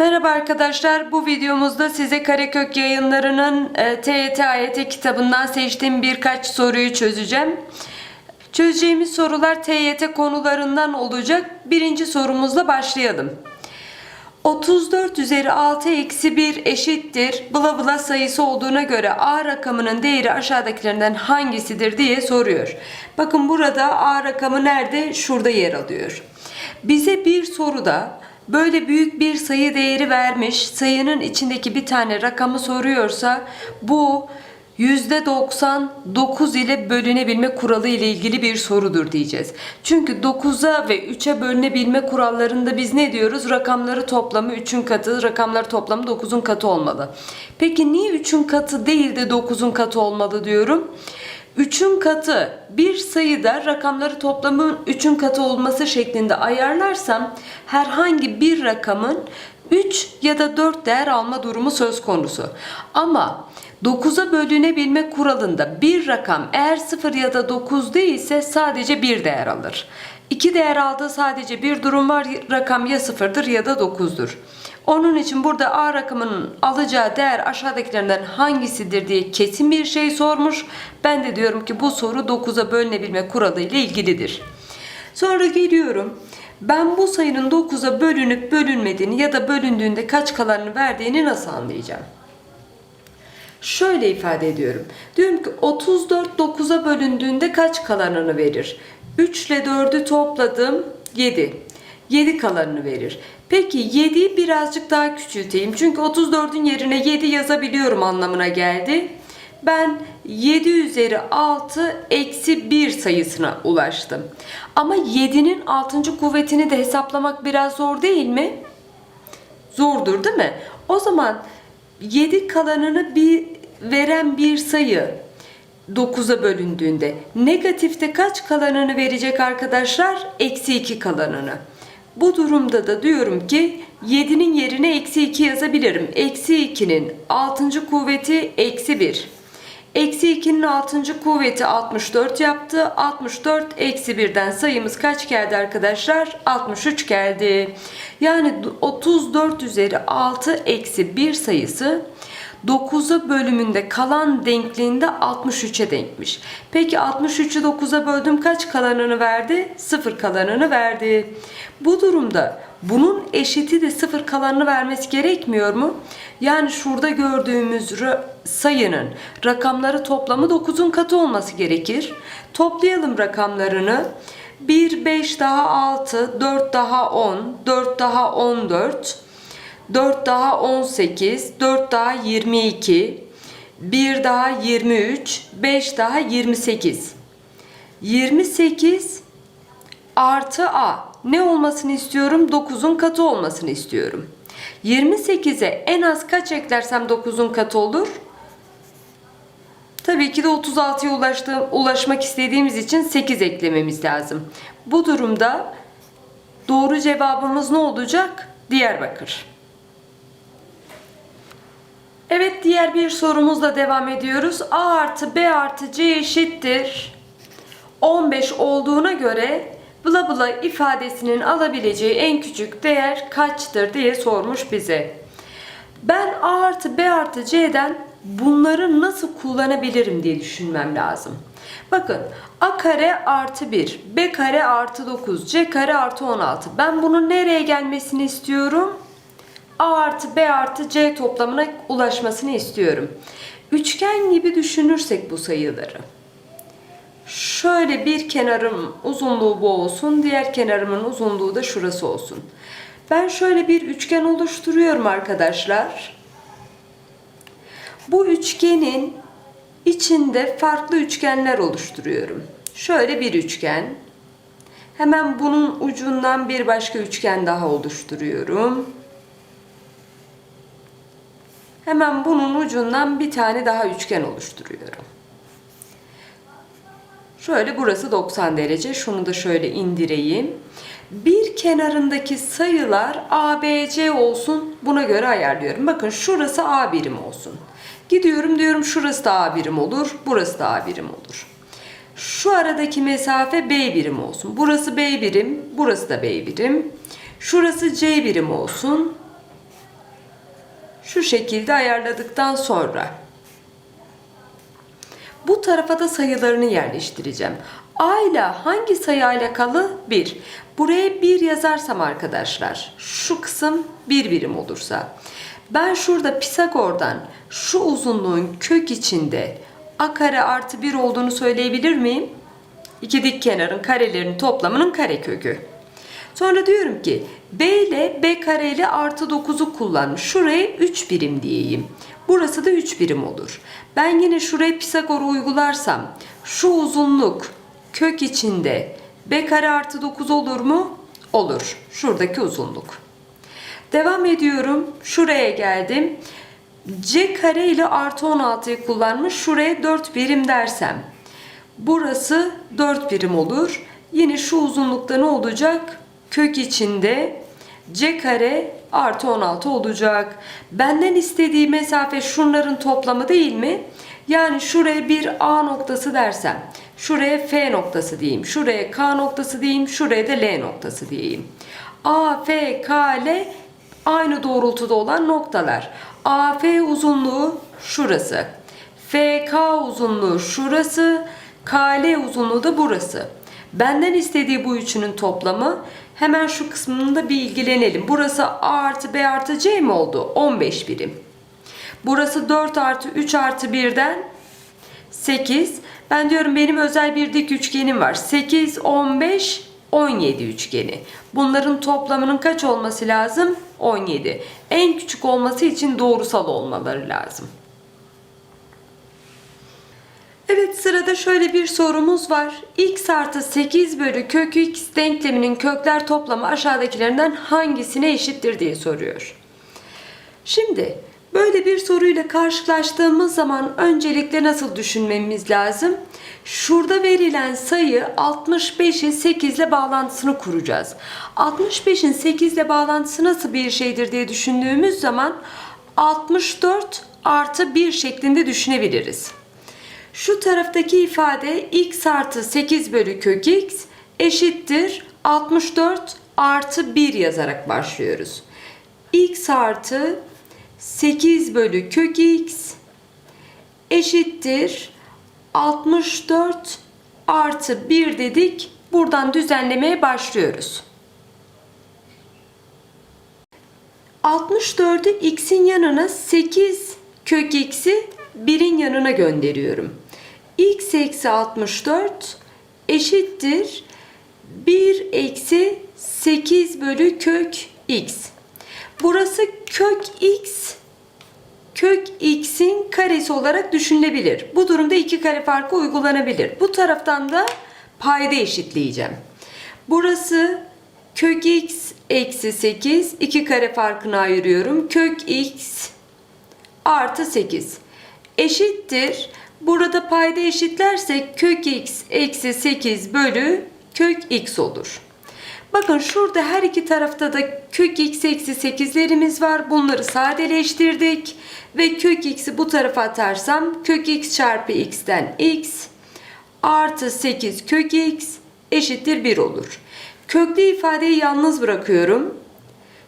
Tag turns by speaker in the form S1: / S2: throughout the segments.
S1: Merhaba arkadaşlar. Bu videomuzda size Karekök yayınlarının e, TYT AYT kitabından seçtiğim birkaç soruyu çözeceğim. Çözeceğimiz sorular TYT konularından olacak. Birinci sorumuzla başlayalım. 34 üzeri 6 eksi 1 eşittir. Bla bla sayısı olduğuna göre A rakamının değeri aşağıdakilerinden hangisidir diye soruyor. Bakın burada A rakamı nerede? Şurada yer alıyor. Bize bir soruda böyle büyük bir sayı değeri vermiş, sayının içindeki bir tane rakamı soruyorsa bu %99 ile bölünebilme kuralı ile ilgili bir sorudur diyeceğiz. Çünkü 9'a ve 3'e bölünebilme kurallarında biz ne diyoruz? Rakamları toplamı 3'ün katı, rakamları toplamı 9'un katı olmalı. Peki niye 3'ün katı değil de 9'un katı olmalı diyorum? 3'ün katı bir sayıda rakamları toplamın 3'ün katı olması şeklinde ayarlarsam herhangi bir rakamın 3 ya da 4 değer alma durumu söz konusu. Ama 9'a bölünebilme kuralında bir rakam eğer 0 ya da 9 değilse sadece bir değer alır. İki değer aldığı sadece bir durum var. Rakam ya 0'dır ya da 9'dur. Onun için burada A rakamının alacağı değer aşağıdakilerinden hangisidir diye kesin bir şey sormuş. Ben de diyorum ki bu soru 9'a bölünebilme kuralı ile ilgilidir. Sonra geliyorum. Ben bu sayının 9'a bölünüp bölünmediğini ya da bölündüğünde kaç kalanını verdiğini nasıl anlayacağım? Şöyle ifade ediyorum. Diyorum ki 34 9'a bölündüğünde kaç kalanını verir? 3 ile 4'ü topladım 7. 7 kalanını verir. Peki 7'yi birazcık daha küçülteyim. Çünkü 34'ün yerine 7 yazabiliyorum anlamına geldi. Ben 7 üzeri 6 eksi 1 sayısına ulaştım. Ama 7'nin 6. kuvvetini de hesaplamak biraz zor değil mi? Zordur değil mi? O zaman 7 kalanını bir veren bir sayı 9'a bölündüğünde negatifte kaç kalanını verecek arkadaşlar? Eksi 2 kalanını. Bu durumda da diyorum ki 7'nin yerine eksi 2 yazabilirim. Eksi 2'nin 6. kuvveti eksi 1. Eksi 2'nin 6. kuvveti 64 yaptı. 64 eksi 1'den sayımız kaç geldi arkadaşlar? 63 geldi. Yani 34 üzeri 6 eksi 1 sayısı 9'a bölümünde kalan denkliğinde 63'e denkmiş. Peki 63'ü 9'a böldüm kaç kalanını verdi? 0 kalanını verdi. Bu durumda bunun eşiti de 0 kalanını vermesi gerekmiyor mu? Yani şurada gördüğümüz sayının rakamları toplamı 9'un katı olması gerekir. Toplayalım rakamlarını. 1, 5 daha 6, 4 daha 10, 4 daha 14, 4 daha 18, 4 daha 22, 1 daha 23, 5 daha 28. 28 artı A. Ne olmasını istiyorum? 9'un katı olmasını istiyorum. 28'e en az kaç eklersem 9'un katı olur? Tabii ki de 36'ya ulaştığım, ulaşmak istediğimiz için 8 eklememiz lazım. Bu durumda doğru cevabımız ne olacak? Diyarbakır. Diğer bir sorumuzla devam ediyoruz. A artı B artı C eşittir. 15 olduğuna göre bla bla ifadesinin alabileceği en küçük değer kaçtır diye sormuş bize. Ben A artı B artı C'den bunları nasıl kullanabilirim diye düşünmem lazım. Bakın A kare artı 1, B kare artı 9, C kare artı 16. Ben bunun nereye gelmesini istiyorum? A artı B artı C toplamına ulaşmasını istiyorum. Üçgen gibi düşünürsek bu sayıları. Şöyle bir kenarım uzunluğu bu olsun, diğer kenarımın uzunluğu da şurası olsun. Ben şöyle bir üçgen oluşturuyorum arkadaşlar. Bu üçgenin içinde farklı üçgenler oluşturuyorum. Şöyle bir üçgen. Hemen bunun ucundan bir başka üçgen daha oluşturuyorum. Hemen bunun ucundan bir tane daha üçgen oluşturuyorum. Şöyle burası 90 derece. Şunu da şöyle indireyim. Bir kenarındaki sayılar ABC olsun. Buna göre ayarlıyorum. Bakın şurası A birim olsun. Gidiyorum diyorum şurası da A birim olur. Burası da A birim olur. Şu aradaki mesafe B birim olsun. Burası B birim. Burası da B birim. Şurası C birim olsun. Şu şekilde ayarladıktan sonra bu tarafa da sayılarını yerleştireceğim. A ile hangi sayı alakalı? 1. Buraya 1 yazarsam arkadaşlar şu kısım 1 birim olursa ben şurada Pisagor'dan şu uzunluğun kök içinde a kare artı 1 olduğunu söyleyebilir miyim? İki dik kenarın karelerinin toplamının karekökü. Sonra diyorum ki B ile B kare ile artı 9'u kullanmış. Şuraya 3 birim diyeyim. Burası da 3 birim olur. Ben yine şuraya Pisagor'u uygularsam şu uzunluk kök içinde B kare artı 9 olur mu? Olur. Şuradaki uzunluk. Devam ediyorum. Şuraya geldim. C kare ile artı 16'yı kullanmış. Şuraya 4 birim dersem. Burası 4 birim olur. Yine şu uzunlukta ne olacak? Kök içinde c kare artı 16 olacak. Benden istediği mesafe şunların toplamı değil mi? Yani şuraya bir A noktası dersem, şuraya F noktası diyeyim, şuraya K noktası diyeyim, şuraya da L noktası diyeyim. A, F, K, L aynı doğrultuda olan noktalar. AF uzunluğu şurası. FK uzunluğu şurası. KL uzunluğu da burası. Benden istediği bu üçünün toplamı hemen şu kısmında bir ilgilenelim. Burası A artı B artı C mi oldu? 15 birim. Burası 4 artı 3 artı 1'den 8. Ben diyorum benim özel bir dik üçgenim var. 8, 15, 17 üçgeni. Bunların toplamının kaç olması lazım? 17. En küçük olması için doğrusal olmaları lazım. Evet sırada şöyle bir sorumuz var. x artı 8 bölü kök x denkleminin kökler toplamı aşağıdakilerinden hangisine eşittir diye soruyor. Şimdi böyle bir soruyla karşılaştığımız zaman öncelikle nasıl düşünmemiz lazım? Şurada verilen sayı 65'in 8 ile bağlantısını kuracağız. 65'in 8 ile bağlantısı nasıl bir şeydir diye düşündüğümüz zaman 64 artı 1 şeklinde düşünebiliriz. Şu taraftaki ifade x artı 8 bölü kök x eşittir 64 artı 1 yazarak başlıyoruz. x artı 8 bölü kök x eşittir 64 artı 1 dedik. Buradan düzenlemeye başlıyoruz. 64'ü x'in yanına 8 kök x'i 1'in yanına gönderiyorum. x eksi 64 eşittir 1 eksi 8 bölü kök x. Burası kök x kök x'in karesi olarak düşünülebilir. Bu durumda iki kare farkı uygulanabilir. Bu taraftan da payda eşitleyeceğim. Burası kök x eksi 8 iki kare farkını ayırıyorum. Kök x artı 8 eşittir. Burada payda eşitlersek kök x eksi 8 bölü kök x olur. Bakın şurada her iki tarafta da kök x eksi 8'lerimiz var. Bunları sadeleştirdik. Ve kök x'i bu tarafa atarsam kök x çarpı x'ten x artı 8 kök x eşittir 1 olur. Köklü ifadeyi yalnız bırakıyorum.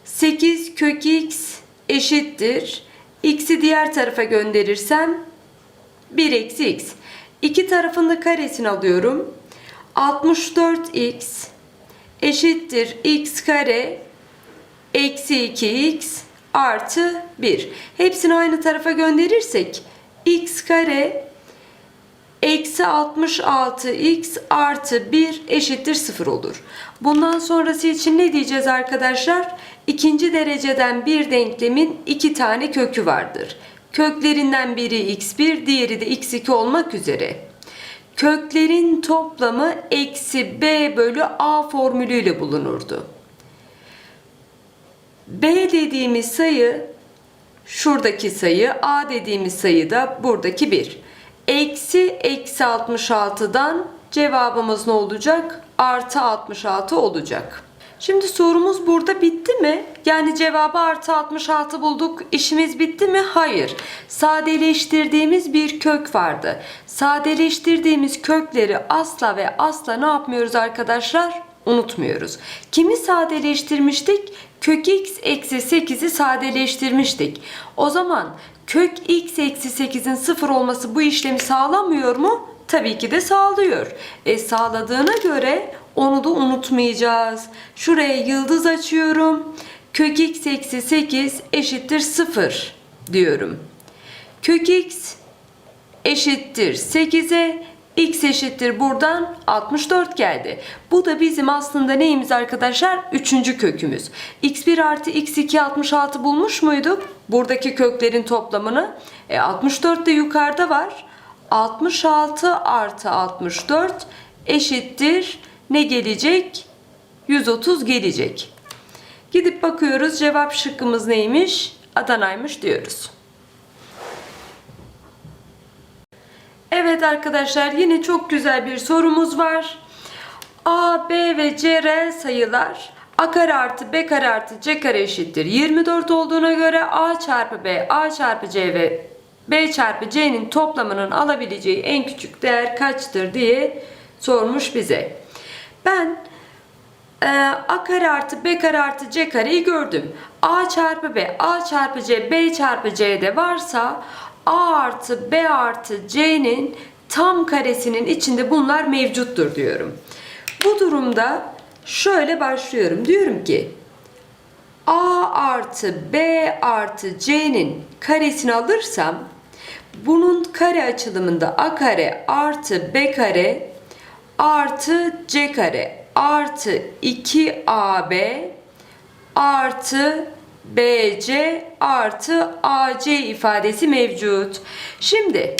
S1: 8 kök x eşittir. X'i diğer tarafa gönderirsem 1 eksi x. İki tarafında karesini alıyorum. 64x eşittir x kare eksi 2x artı 1. Hepsini aynı tarafa gönderirsek x kare eksi 66x artı 1 eşittir 0 olur. Bundan sonrası için ne diyeceğiz arkadaşlar? İkinci dereceden bir denklemin iki tane kökü vardır. Köklerinden biri x1, diğeri de x2 olmak üzere. Köklerin toplamı eksi b bölü a formülüyle bulunurdu. b dediğimiz sayı şuradaki sayı, a dediğimiz sayı da buradaki 1. Eksi eksi 66'dan cevabımız ne olacak? Artı 66 olacak. Şimdi sorumuz burada bitti mi? Yani cevabı artı 66 bulduk. İşimiz bitti mi? Hayır. Sadeleştirdiğimiz bir kök vardı. Sadeleştirdiğimiz kökleri asla ve asla ne yapmıyoruz arkadaşlar? Unutmuyoruz. Kimi sadeleştirmiştik? kök x eksi 8'i sadeleştirmiştik. O zaman kök x eksi 8'in sıfır olması bu işlemi sağlamıyor mu? Tabii ki de sağlıyor. E sağladığına göre onu da unutmayacağız. Şuraya yıldız açıyorum. Kök x eksi 8 eşittir 0 diyorum. Kök x eşittir 8'e x eşittir buradan 64 geldi. Bu da bizim aslında neyimiz arkadaşlar? Üçüncü kökümüz. x1 artı x2 66 bulmuş muyduk? Buradaki köklerin toplamını. E, 64 de yukarıda var. 66 artı 64 eşittir ne gelecek? 130 gelecek. Gidip bakıyoruz cevap şıkkımız neymiş? Adana'ymış diyoruz. Evet arkadaşlar yine çok güzel bir sorumuz var. A, B ve C reel sayılar A kare artı B kare artı C kare eşittir 24 olduğuna göre A çarpı B, A çarpı C ve B çarpı C'nin toplamının alabileceği en küçük değer kaçtır diye sormuş bize. Ben ee, A kare artı B kare artı C kareyi gördüm. A çarpı B, A çarpı C, B çarpı C'de varsa A artı B artı C'nin tam karesinin içinde bunlar mevcuttur diyorum. Bu durumda şöyle başlıyorum. Diyorum ki A artı B artı C'nin karesini alırsam bunun kare açılımında A kare artı B kare artı C kare artı 2AB artı BC artı AC ifadesi mevcut. Şimdi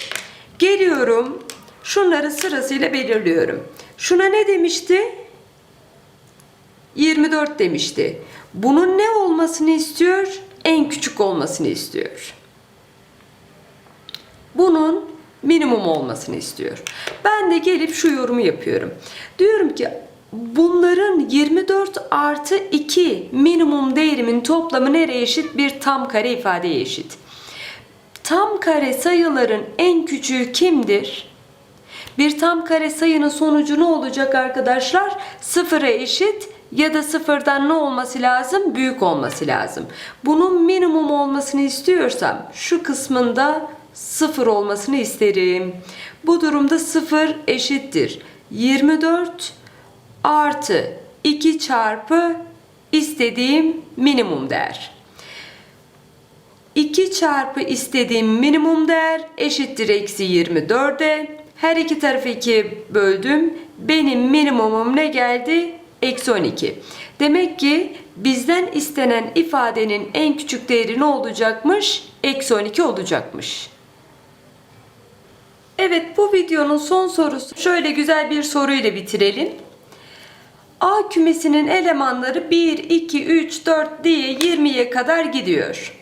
S1: geliyorum şunları sırasıyla belirliyorum. Şuna ne demişti? 24 demişti. Bunun ne olmasını istiyor? En küçük olmasını istiyor. Bunun minimum olmasını istiyor. Ben de gelip şu yorumu yapıyorum. Diyorum ki bunların 24 artı 2 minimum değerimin toplamı nereye eşit? Bir tam kare ifadeye eşit. Tam kare sayıların en küçüğü kimdir? Bir tam kare sayının sonucu ne olacak arkadaşlar? Sıfıra eşit ya da sıfırdan ne olması lazım? Büyük olması lazım. Bunun minimum olmasını istiyorsam şu kısmında sıfır olmasını isterim. Bu durumda sıfır eşittir. 24 artı 2 çarpı istediğim minimum değer. 2 çarpı istediğim minimum değer eşittir eksi 24'e. Her iki tarafı 2'ye böldüm. Benim minimumum ne geldi? Eksi 12. Demek ki bizden istenen ifadenin en küçük değeri ne olacakmış? Eksi 12 olacakmış. Evet bu videonun son sorusu. Şöyle güzel bir soruyla bitirelim. A kümesinin elemanları 1, 2, 3, 4 diye 20'ye kadar gidiyor.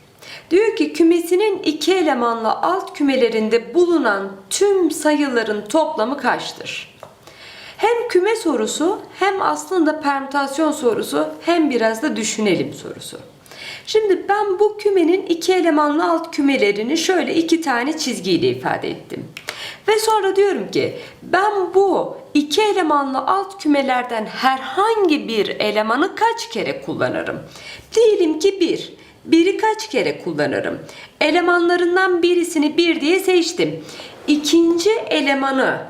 S1: Diyor ki kümesinin iki elemanlı alt kümelerinde bulunan tüm sayıların toplamı kaçtır? Hem küme sorusu hem aslında permütasyon sorusu hem biraz da düşünelim sorusu. Şimdi ben bu kümenin iki elemanlı alt kümelerini şöyle iki tane çizgiyle ifade ettim. Ve sonra diyorum ki ben bu iki elemanlı alt kümelerden herhangi bir elemanı kaç kere kullanırım? Diyelim ki bir. Biri kaç kere kullanırım? Elemanlarından birisini bir diye seçtim. İkinci elemanı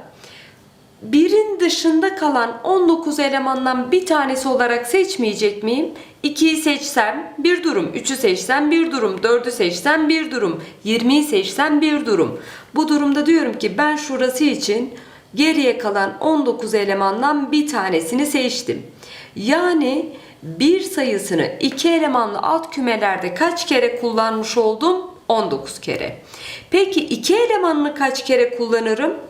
S1: birin dışında kalan 19 elemandan bir tanesi olarak seçmeyecek miyim? 2'yi seçsem bir durum, 3'ü seçsem bir durum, 4'ü seçsem bir durum, 20'yi seçsem bir durum. Bu durumda diyorum ki ben şurası için geriye kalan 19 elemandan bir tanesini seçtim. Yani bir sayısını iki elemanlı alt kümelerde kaç kere kullanmış oldum? 19 kere. Peki iki elemanını kaç kere kullanırım?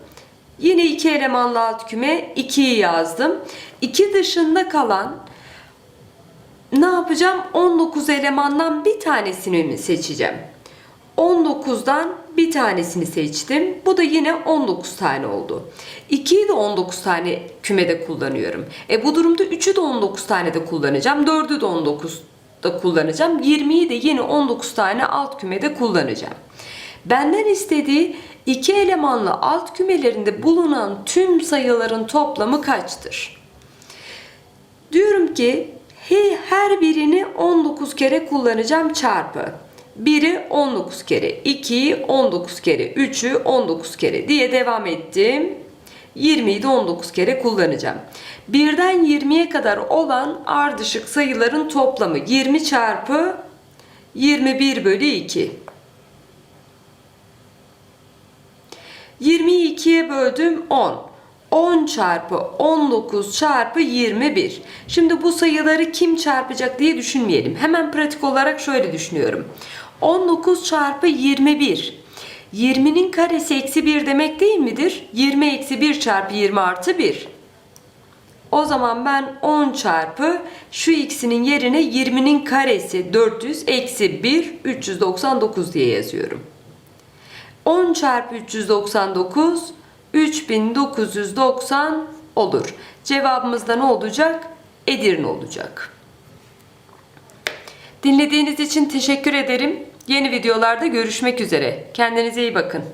S1: Yine iki elemanlı alt küme 2'yi yazdım. 2 dışında kalan ne yapacağım? 19 elemandan bir tanesini mi seçeceğim? 19'dan bir tanesini seçtim. Bu da yine 19 tane oldu. 2'yi de 19 tane kümede kullanıyorum. E bu durumda 3'ü de 19 tane de kullanacağım. 4'ü de 19 da kullanacağım. 20'yi de yine 19 tane alt kümede kullanacağım. Benden istediği iki elemanlı alt kümelerinde bulunan tüm sayıların toplamı kaçtır? Diyorum ki He- Her birini 19 kere kullanacağım çarpı. 1'i 19 kere, 2'yi 19 kere, 3'ü 19 kere diye devam ettim. 20'yi de 19 kere kullanacağım. 1'den 20'ye kadar olan ardışık sayıların toplamı 20 çarpı 21 bölü 2. 20'yi 2'ye böldüm 10. 10 çarpı 19 çarpı 21. Şimdi bu sayıları kim çarpacak diye düşünmeyelim. Hemen pratik olarak şöyle düşünüyorum. 19 çarpı 21. 20'nin karesi eksi 1 demek değil midir? 20 eksi 1 çarpı 20 artı 1. O zaman ben 10 çarpı şu x'inin yerine 20'nin karesi 400 eksi 1 399 diye yazıyorum. 10 çarpı 399 3990 olur. Cevabımız da ne olacak? Edirne olacak. Dinlediğiniz için teşekkür ederim. Yeni videolarda görüşmek üzere. Kendinize iyi bakın.